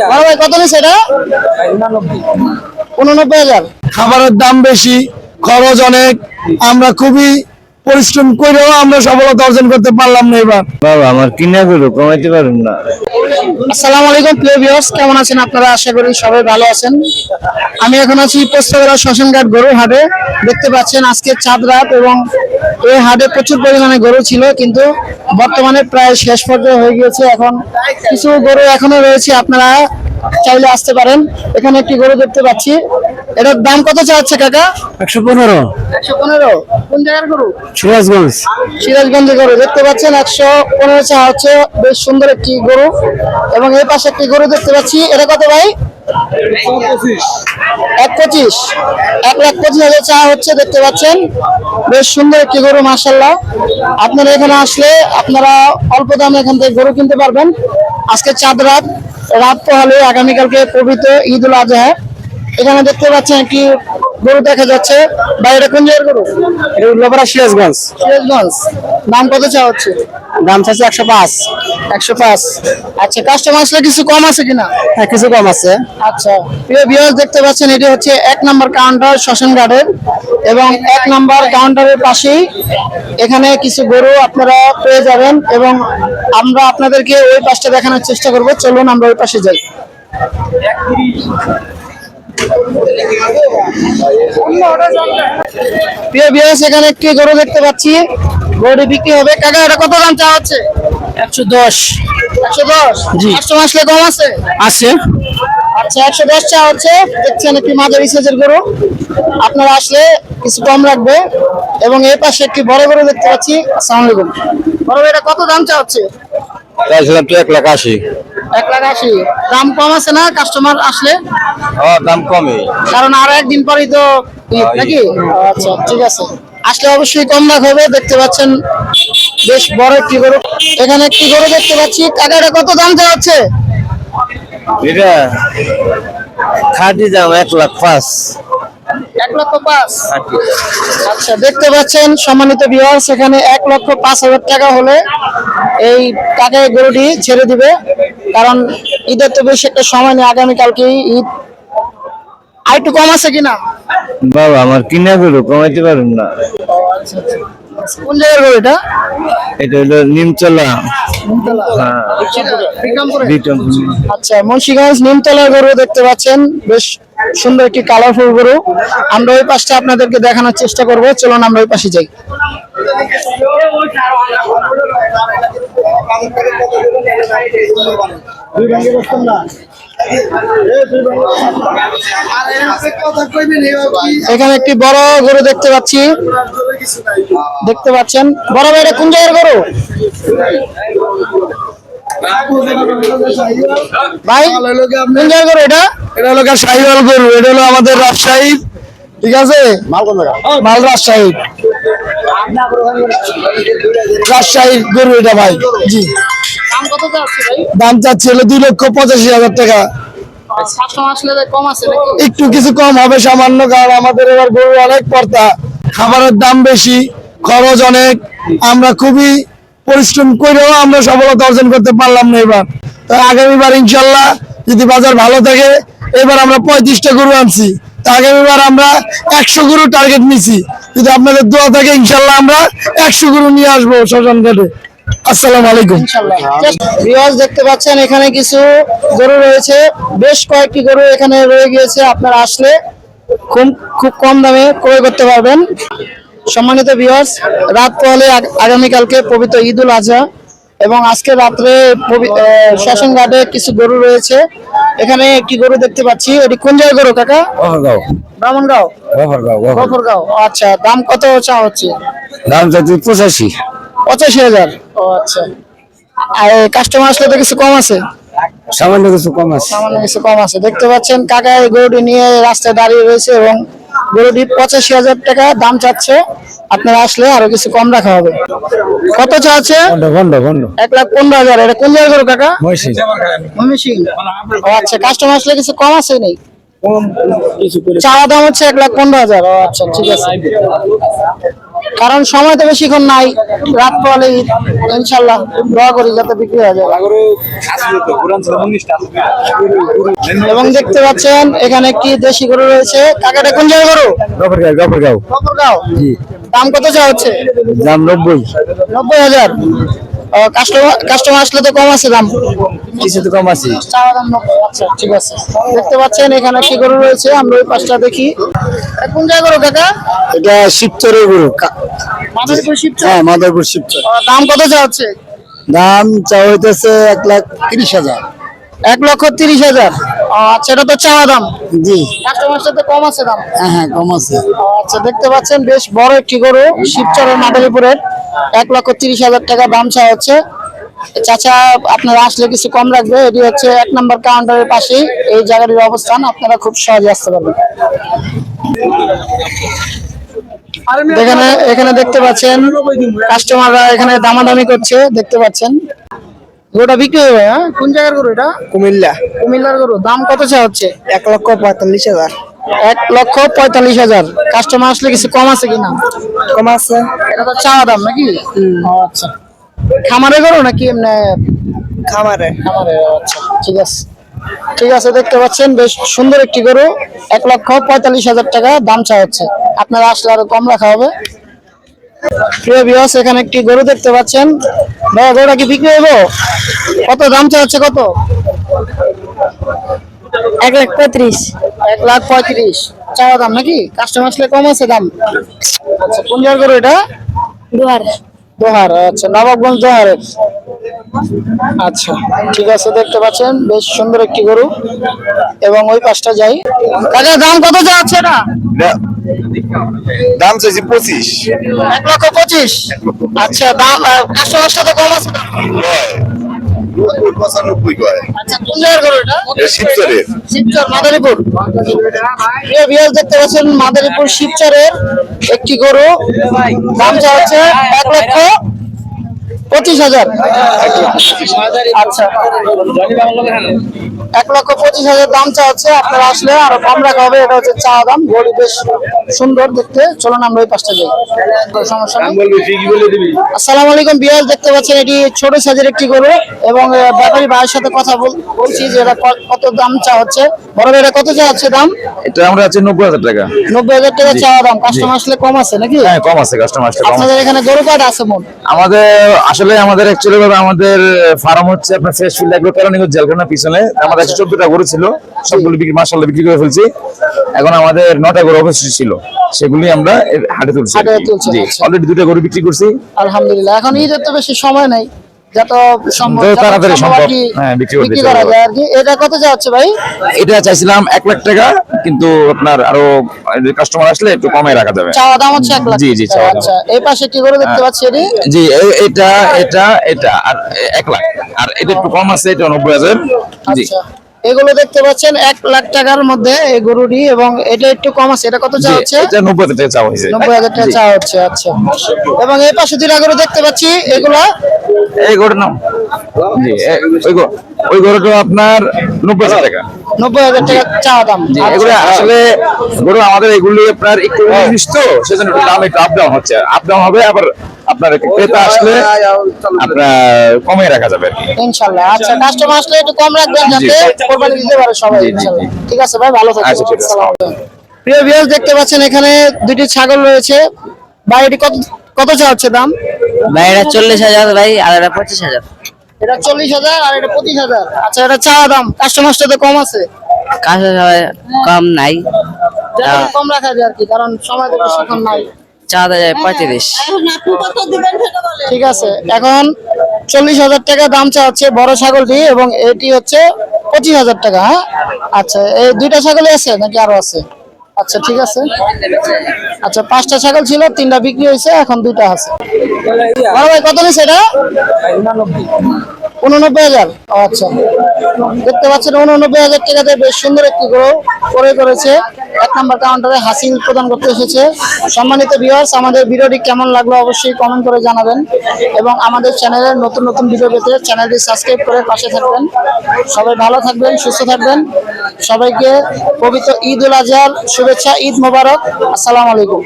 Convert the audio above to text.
বড় ভাই কত নিচ্ছে এটা? উননব্বই হাজার। খাবারের দাম বেশি খরচ অনেক। আমরা খুবই পরিশ্রম করেও আমরা সফলতা অর্জন করতে পারলাম না এবার। বাবা আমার কিনা গরু কমাইতে পারুন না। আসসালামু আলাইকুম প্রিয় ভিউয়ার্স কেমন আছেন আপনারা? আশা করি সবাই ভালো আছেন। আমি এখন আছি পোস্তগড়া শ্মশানঘাট গরুর হাটে। দেখতে পাচ্ছেন আজকে চাঁদ রাত এবং এই হাটে প্রচুর পরিমাণে গরু ছিল কিন্তু বর্তমানে প্রায় শেষ পর্যায়ে হয়ে গিয়েছে। এখন কিছু গরু এখনও রয়েছে আপনারা চাইলে আসতে পারেন। এখানে একটি গরু দেখতে পাচ্ছি। এটার দাম কত চাচ্ছে কাকা? একশো পনেরো। একশো পনেরো। কোন জায়গার গরু? সিরাজগঞ্জ। সিরাজগঞ্জের গরু দেখতে পাচ্ছেন। একশো পনেরো চা হচ্ছে বেশ সুন্দর একটি গরু। এবং এই পাশে একটি গরু দেখতে পাচ্ছি। এটা কত ভাই? এক পঁচিশ। এক লাখ পঁচিশ হাজার চা হচ্ছে দেখতে পাচ্ছেন। বেশ সুন্দর একটি গরু মার্শাল্লাহ আপনারা এখানে আসলে আপনারা অল্প দামে এখান থেকে গরু কিনতে পারবেন। আজকে চাঁদ রাত রাত পোহালে আগামীকালকে পবিত্র ঈদ উল আজহা। এখানে দেখতে পাচ্ছেন একটি গরু দেখা যাচ্ছে। বা এটা কোন জায়গার গরু? এটা উল্লাপাড়া সিরাজগঞ্জ। সিরাজগঞ্জ। দাম কত চা হচ্ছে? দাম চাচ্ছে একশো পাঁচ। একশো পাঁচ। আচ্ছা কাস্টমার আসলে কিছু কম আছে কিনা? হ্যাঁ কিছু কম আছে। আচ্ছা। প্রিয় ভিউয়ার্স দেখতে পাচ্ছেন, এটি হচ্ছে এক নম্বর কাউন্টার শ্মশান ঘাটের এবং এক নম্বর কাউন্টারের পাশেই এখানে কিছু গরু আপনারা পেয়ে যাবেন এবং আমরা আপনাদেরকে ওই পাশটা দেখানোর চেষ্টা করব। চলুন, আমরা ওই পাশে যাই। প্রিয় ভিউয়ার্স এখানে একটি গরু দেখতে পাচ্ছি। গরুটি বিক্রি হবে। কাকা, এটা কত দাম চাওয়া হচ্ছে? একশো দশ। একশো দশ? কাস্টমার আসলে কম আছে? আছে। আচ্ছা একশো দশ চা হচ্ছে। দেখছেন একটি মাঝারি সাইজের গরু। আপনারা আসলে কিছু কম রাখবে। এবং এই পাশে একটি বড় গরু দেখতে পাচ্ছি। আসসালামু আলাইকুম। বড় ভাই, এটা কত দাম চা হচ্ছে? চাইছিলাম তো এক লাখ আশি। এক লাখ আশি। দাম কম আছে না কাস্টমার আসলে? ও দাম কমে কারণ আর একদিন পরেই তো নাকি? আচ্ছা ঠিক আছে। আসলে অবশ্যই কম রাখ হবে। দেখতে পাচ্ছেন বেশ বড় একটি গরু। এখানে একটি গরু দেখতে পাচ্ছি। কাকা কত দাম চা হচ্ছে এটা খাটি দাম এক লাখ পাঁচ। এক লক্ষ পাঁচ? আচ্ছা দেখতে পাচ্ছেন সম্মানিত ভিউয়ার্স এখানে এক লক্ষ পাঁচ হাজার টাকা হলে এই টাকায় গরুটি ছেড়ে দিবে। কারণ ঈদের তো বেশি একটা সময় নেই আগামীকালকে ঈদ। আর একটু কম আছে কিনা? বাবা আমার কিনা গরু কমাইতে পারুন না। কোন জায়গার গরু এটা এটা হলো নিমচলা। আচ্ছা মুন্সিগঞ্জ নিমতলার গরু দেখতে পাচ্ছেন। বেশ সুন্দর একটি কালারফুল গরু। আমরা ওই পাশটা আপনাদেরকে দেখানোর চেষ্টা করব। চলুন আমরা ওই পাশে যাই। এখানে একটি বড় গরু দেখতে পাচ্ছি। দেখতে পাচ্ছেন। বড় ভাই এটা কোন জায়গার গরু? ভাই এটা। এটা হলো শাহিওয়াল গরু এটা হলো আমাদের রাজশাহী ঠিক আছে? মাল রাজশাহী। রাজশাহী গরু এটা ভাই জি। দাম চাচ্ছি হলো দুই লক্ষ পঁচাশি হাজার টাকা। কম আছে একটু কিছু কম হবে সামান্য কারণ আমাদের এবার গরু অনেক পর্তা খাবারের দাম বেশি খরচ অনেক। আমরা খুবই পরিশ্রম করেও আমরা সফলতা অর্জন করতে পারলাম না এবার। তো আগামীবার ইনশাল্লাহ যদি বাজার ভালো থাকে, এবার আমরা পঁয়ত্রিশটা গরু আনছি। আগামীবার আমরা একশো গরু টার্গেট নিছি। যদি আপনাদের দোয়া থাকে, ইনশাল্লাহ আমরা একশো গরু নিয়ে আসব শ্মশান ঘাটে। আসসালামু আলাইকুম। দেখতে পাচ্ছেন, এখানে কিছু গরু রয়েছে। বেশ কয়েকটি গরু এখানে রয়ে গিয়েছে। আপনারা আসলে খুব খুব কম দামে ক্রয় করতে পারবেন। সম্মানিত ভিউয়ার্স রাত পহলে আগামীকালকে পবিত্র ঈদ উল আজহা এবং আজকে রাত্রে পবি- আহ, শ্মশান ঘাটে কিছু গরু রয়েছে। এখানে একটি গরু দেখতে পাচ্ছি। এটি কোন জায়গায় গরু কাকা? ব্রাহ্মণগাঁও? গফরগাঁও আচ্ছা দাম কত চা হচ্ছে? দাম চাচ্ছি পঁচাশি। পঁচাশি হাজার। ও আচ্ছা। আর কাস্টমার আসলে তো কিছু কম আছে? সামান্য কিছু কম আছে। সামান্য কিছু কম আছে। দেখতে পাচ্ছেন কাকা এই গরুটি নিয়ে রাস্তায় দাঁড়িয়ে রয়েছে এবং গরুটি পঁচাশি হাজার টাকা দাম চাচ্ছে। আপনারা আসলে আরও কিছু কম রাখা হবে। কত চাচ্ছে? এক লাখ পনেরো হাজার। এটা কোন জায়গায় গরু কাকা? ও আচ্ছা কাস্টমার আসলে কিছু কম আছে নেই? চাওয়া দাম হচ্ছে এক লাখ পনেরো হাজার। আচ্ছা ঠিক আছে। কারণ সময় তো বেশিক্ষণ নাই। রাত ঈদ ইনশাল্লাহ দোয়া করি যাতে বিক্রি হয়ে যায়। এবং দেখতে পাচ্ছেন এখানে একটি দেশি গরু রয়েছে? কাকাটা কোন জায়গায় গরু? গফরগাঁও গফরগাঁও। গফরগাঁও। দাম কত চা হচ্ছে? দাম নব্বই। নব্বই হাজার। কাস্টমার কাস্টমার আসলে তো কম আছে দাম। কিছু তো কম আছে। আচ্ছা ঠিক আছে। দেখতে পাচ্ছেন এখানে কি গরু রয়েছে আমরা ওই পাশটা দেখি। কোন জায়গায় গরু কাকা? এটা শিবচরের গরু মাদারীপুর শিবচর হ্যাঁ মাদারপুর শিবচর দাম কত চা হচ্ছে? দাম চা হইতেছে এক লাখ তিরিশ হাজার। এক লক্ষ তিরিশ হাজার? আচ্ছা এটা তো চাওয়া দাম। জি। কাস্টমার সাথে কম আছে দাম। হ্যাঁ হ্যাঁ কম আছে। আচ্ছা দেখতে পাচ্ছেন বেশ বড় একটি গরু শিবচরের মাদারীপুরের। এক লক্ষ তিরিশ হাজার টাকা দাম চাওয়া হচ্ছে। চাচা আপনারা আসলে কিছু কম রাখবে এটি হচ্ছে এক নম্বর কাউন্টারের পাশেই এই জায়গাটির অবস্থান। আপনারা খুব সহজে আসতে পারবেন। এখানে এখানে দেখতে পাচ্ছেন কাস্টমাররা এখানে দামাদামি করছে দেখতে পাচ্ছেন। গরুটা বিক্রি হবে হ্যাঁ? কোন জায়গার গরু এটা? কুমিল্লা। কুমিল্লার গরু। দাম কত চা হচ্ছে? এক লক্ষ পঁয়তাল্লিশ হাজার। এক লক্ষ পঁয়তাল্লিশ হাজার। কাস্টমার আসলে কিছু কম আছে কিনা? কম আছে। এটা তো চাওয়া দাম নাকি? আচ্ছা। খামারে গরু নাকি এমনি খামারে। খামারে? আচ্ছা ঠিক আছে। ঠিক আছে দেখতে পাচ্ছেন বেশ সুন্দর একটি গরু। এক লক্ষ পঁয়তাল্লিশ হাজার টাকা দাম চা হচ্ছে। আপনারা আসলে আরও কম রাখা হবে। প্রিয় এখানে একটি গরু দেখতে পাচ্ছেন। ভাইয়া গরুটা কি বিক্রি হইব? কত দাম চা হচ্ছে কত? এক লাখ পঁয়ত্রিশ। এক লাখ পঁয়ত্রিশ। চাওয়া দাম নাকি? কাস্টমার আসলে কম আছে দাম। আচ্ছা কোন জায়গার গরু এটা? দুয়ার দোহার আচ্ছা নবাবগঞ্জ দোহারের আচ্ছা ঠিক আছে দেখতে পাচ্ছেন বেশ সুন্দর একটি গরু। এবং ওই পাশটা যাই। কাকা দাম কত যাচ্ছে এটা? দাম চাইছি পঁচিশ। এক লক্ষ পঁচিশ? আচ্ছা দাম কাস্টমার সাথে কম আছে? দাম? পঁচানব্বই কয়? আচ্ছা শিবচরের শিবচর। মাদারীপুর। দেখতে পাচ্ছেন মাদারীপুর শিবচরের একটি গরু। দাম হচ্ছে এক লক্ষ পঁচিশ হাজার। আচ্ছা। এক লক্ষ পঁচিশ হাজার দাম চা হচ্ছে আপনারা আসলে আরও কম রাখা হবে এটা হচ্ছে চা দাম গরু বেশ সুন্দর দেখতে। চলুন আমরা ওই পাশটা যাই। সমস্যা নেই। আসসালামু আলাইকুম বিয়াস দেখতে পাচ্ছেন এটি ছোট সাইজের একটি গরু এবং ব্যাপারী ভাইয়ের সাথে কথা বলছি যে এটা কত দাম চা হচ্ছে? বড় এটা কত চা হচ্ছে দাম? এটা আমরা আছে নব্বই হাজার টাকা। নব্বই হাজার টাকা চাওয়া দাম কাস্টমার আসলে কম আছে নাকি? হ্যাঁ কম আছে কাস্টমার আসলে আপনাদের এখানে গরু কাটা আছে মোট? আমাদের আসলে আমাদের অ্যাকচুয়ালি আমাদের ফার্ম হচ্ছে আপনার ফ্রেশ ফিল্ড এগুলো কেরানীগঞ্জ জেলখানার পিছনে। আমাদের একশো চোদ্দটা গরু ছিল সবগুলো বিক্রি মাসাল্লাহ বিক্রি করে ফেলছি। এখন আমাদের নটা গরু অবশিষ্ট ছিল সেগুলি আমরা হাটে তুলছি। জি আচ্ছা। অলরেডি দুটা গরু বিক্রি করছি। আলহামদুলিল্লাহ এখন ঈদের তো বেশি সময় নাই। যত সম্ভব যত যত তাড়াতাড়ি সম্ভব আর হ্যাঁ, বিক্রি বিক্রি করা যায় আর কি। এটা কত যাচ্ছে ভাই? এটা চাইছিলাম এক লাখ টাকা কিন্তু আপনার আরও কাস্টমার আসলে একটু কমে রাখা যাবে। চাওয়া দাম হচ্ছে এক লাখ জি, জি, চাওয়া আচ্ছা এই পাশে কি করে দেখতে পাচ্ছি এটি? জি এটা এটা এটা আর এক লাখ। আর এটা একটু কম আছে এটা নব্বই হাজার। জি। আচ্ছা। এগুলো দেখতে পাচ্ছেন এক লাখ টাকার মধ্যে এই গরুটি এবং এটা একটু কম আছে এটা কত চা হচ্ছে? নব্বই হাজার টাকা চাওয়া হয়েছে। নব্বই হাজার টাকা চা হচ্ছে আচ্ছা। এবং এই পাশে দুটা গরু দেখতে পাচ্ছি এগুলা? এই গরুর নাম? ওই গরু- গরুটা আপনার নব্বই হাজার টাকা। নব্বই হাজার টাকা চা দাম জি আচ্ছা। এগুলো আসলে গরু আমাদের এগুলি আপনার একটু জিনিস তো সেজন্য দাম একটু আপ ডাউন হচ্ছে। আপ ডাউন হবে আবার আপনার ক্রেতা আসলে আপনার কমে রাখা যাবে আচ্ছা কাস্টমার আসলে একটু কম রাখবেন যাতে কোরবানি দিতে পারে সবাই ঠিক আছে ভাই ভালো থাকবেন। আচ্ছা, প্রিয় ভিউয়ার্স দেখতে পাচ্ছেন এখানে দুটি ছাগল রয়েছে। ভাই এটি কত কত চা হচ্ছে দাম? ভাই এটা চল্লিশ হাজার ভাই আর এটা পঁচিশ হাজার। এটা চল্লিশ হাজার আর এটা পঁচিশ হাজার। আচ্ছা এটা চা দাম? কাস্টমার সাথে কম আছে। কাছে কম নাই। কম রাখা যায় আর কি কারণ সময় তো বেশিক্ষণ নাই। চা যায় পঁয়ত্রিশ। ঠিক আছে এখন চল্লিশ হাজার টাকা দাম চা হচ্ছে বড় ছাগলটি এবং এটি হচ্ছে পঁচিশ হাজার টাকা হ্যাঁ? আচ্ছা এই দুইটা ছাগলই আছে নাকি আরও আছে? আচ্ছা ঠিক আছে। আচ্ছা পাঁচটা ছাগল ছিল, তিনটা বিক্রি হয়েছে, এখন দুটা আছে। বড় ভাই, কত নিচ্ছে এটা? উননব্বই হাজার। আচ্ছা। দেখতে পাচ্ছেন, উননব্বই হাজার টাকাতে বেশ সুন্দর একটি গরু করে করেছে। এক নম্বর কাউন্টারে হাসিল প্রদান করতে এসেছে। সম্মানিত ভিউয়ার্স আমাদের ভিডিওটি কেমন লাগল অবশ্যই কমেন্ট করে জানাবেন। এবং আমাদের চ্যানেলের নতুন নতুন ভিডিও পেতে চ্যানেলটি সাবস্ক্রাইব করে পাশে থাকবেন। সবাই ভালো থাকবেন, সুস্থ থাকবেন। সবাইকে পবিত্র ঈদ উল আজহার শুভেচ্ছা ঈদ মোবারক। আসসালামু আলাইকুম।